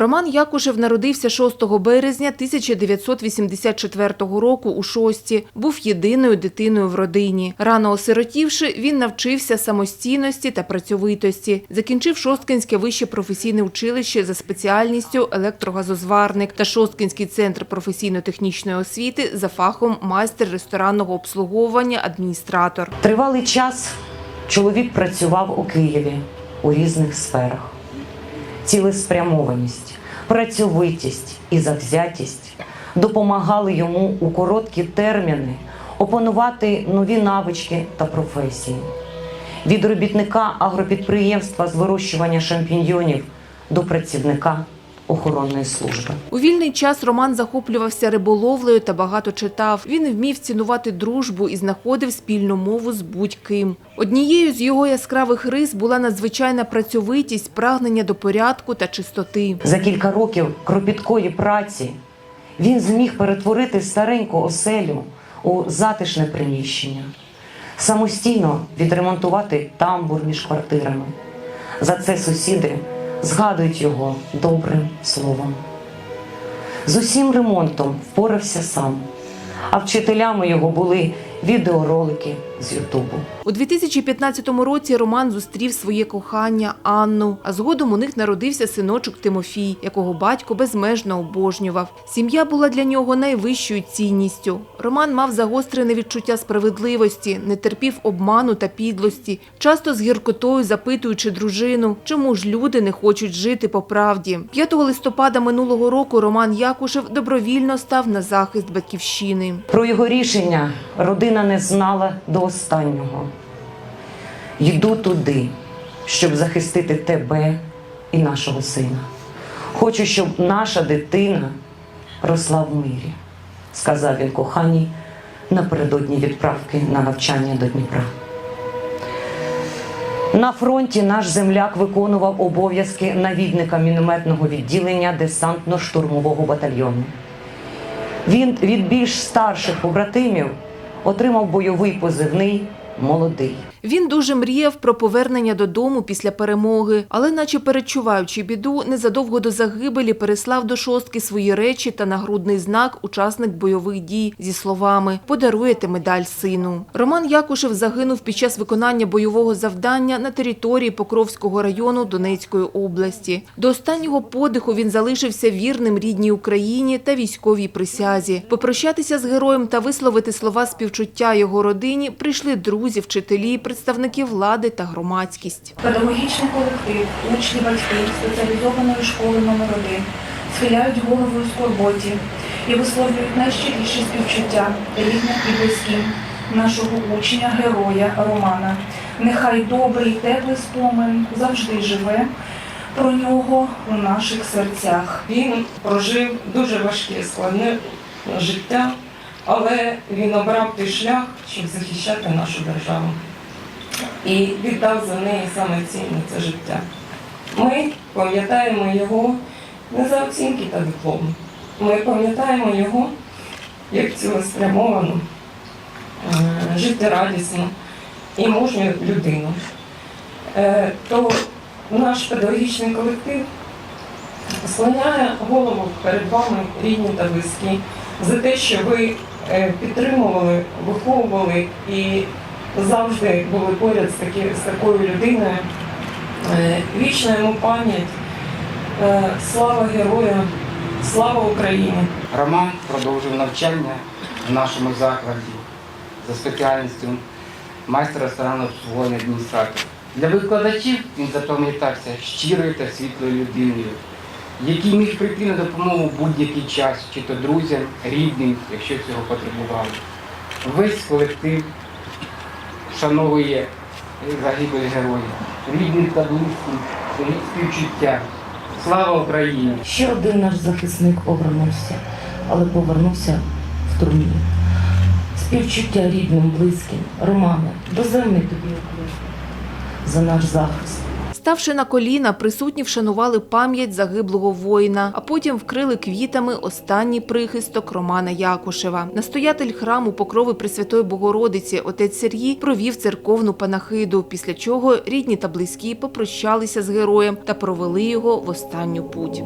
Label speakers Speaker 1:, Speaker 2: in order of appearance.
Speaker 1: Роман Якушев народився 6 березня 1984 року у Шості. Був єдиною дитиною в родині. Рано осиротівши, він навчився самостійності та працьовитості. Закінчив Шосткинське вище професійне училище за спеціальністю електрогазозварник та Шосткинський центр професійно-технічної освіти за фахом майстер ресторанного обслуговування адміністратор.
Speaker 2: Тривалий час чоловік працював у Києві у різних сферах. Цілеспрямованість, працьовитість і завзятість допомагали йому у короткі терміни опанувати нові навички та професії. Від робітника агропідприємства з вирощування шампіньйонів до працівника охоронної служби.
Speaker 1: У вільний час Роман захоплювався риболовлею та багато читав. Він вмів цінувати дружбу і знаходив спільну мову з будь-ким. Однією з його яскравих рис була надзвичайна працьовитість, прагнення до порядку та чистоти.
Speaker 2: За кілька років кропіткої праці він зміг перетворити стареньку оселю у затишне приміщення, самостійно відремонтувати тамбур між квартирами. За це сусіди згадують його добрим словом. З усім ремонтом впорався сам, а вчителями його були відеоролики з Ютубу.
Speaker 1: У 2015 році Роман зустрів своє кохання Анну, а згодом у них народився синочок Тимофій, якого батько безмежно обожнював. Сім'я була для нього найвищою цінністю. Роман мав загострене відчуття справедливості, не терпів обману та підлості, часто з гіркотою запитуючи дружину, чому ж люди не хочуть жити по правді. 5 листопада минулого року Роман Якушев добровільно став на захист батьківщини.
Speaker 2: Про його рішення родина не знала до останнього. Йду туди, щоб захистити тебе і нашого сина. Хочу, щоб наша дитина росла в мирі, сказав він коханій напередодні відправки на навчання до Дніпра. На фронті наш земляк виконував обов'язки навідника мінометного відділення десантно-штурмового батальйону. Він від більш старших побратимів отримав бойовий позивний молодий.
Speaker 1: Він дуже мріяв про повернення додому після перемоги, але, наче перечуваючи біду, незадовго до загибелі переслав до шостки свої речі та нагрудний знак учасник бойових дій зі словами «Подаруєте медаль сину». Роман Якушев загинув під час виконання бойового завдання на території Покровського району Донецької області. До останнього подиху він залишився вірним рідній Україні та військовій присязі. Попрощатися з героєм та висловити слова співчуття його родині прийшли друзі, вчителі, представники влади та громадськість.
Speaker 3: Педагогічний колектив, учні, батьки спеціалізованої школи номер 1 схиляють голову у скорботі і висловлюють найщиріші співчуття рідним і близьким нашого учня, героя Романа. Нехай добрий, теплий спомин завжди живе про нього у наших серцях.
Speaker 4: Він прожив дуже важке, складне життя, але він обрав той шлях, щоб захищати нашу державу. І віддав за неї саме цінне це життя. Ми пам'ятаємо його не за оцінки та дипломи. Ми пам'ятаємо його як цілеспрямовану, е, життєрадісну і мужню людину. Е, То наш педагогічний колектив склоняє голову перед вами, рідні та близькі, за те, що ви е, підтримували, виховували і завжди були поряд з, такі, з такою людиною. Е, Вічна йому пам'ять, Е, слава героям, слава Україні!
Speaker 5: Роман продовжив навчання в нашому закладі за спеціальністю майстра обслуговування адміністратора. Для викладачів він запам'ятався щирою та світлою людиною, який міг прийти на допомогу в будь-який час, чи то друзям, рідним, якщо цього потребували. Весь колектив вшановує загибель героїв, рідним та близьким, співчуття. Слава Україні!
Speaker 2: Ще один наш захисник повернувся, але повернувся в трумі. Співчуття рідним, близьким, Романе, доземний тобі за наш захист.
Speaker 1: Ставши на коліна, присутні вшанували пам'ять загиблого воїна, а потім вкрили квітами останній прихисток Романа Якушева. Настоятель храму Покрови Пресвятої Богородиці отець Сергій провів церковну панахиду, після чого рідні та близькі попрощалися з героєм та провели його в останню путь.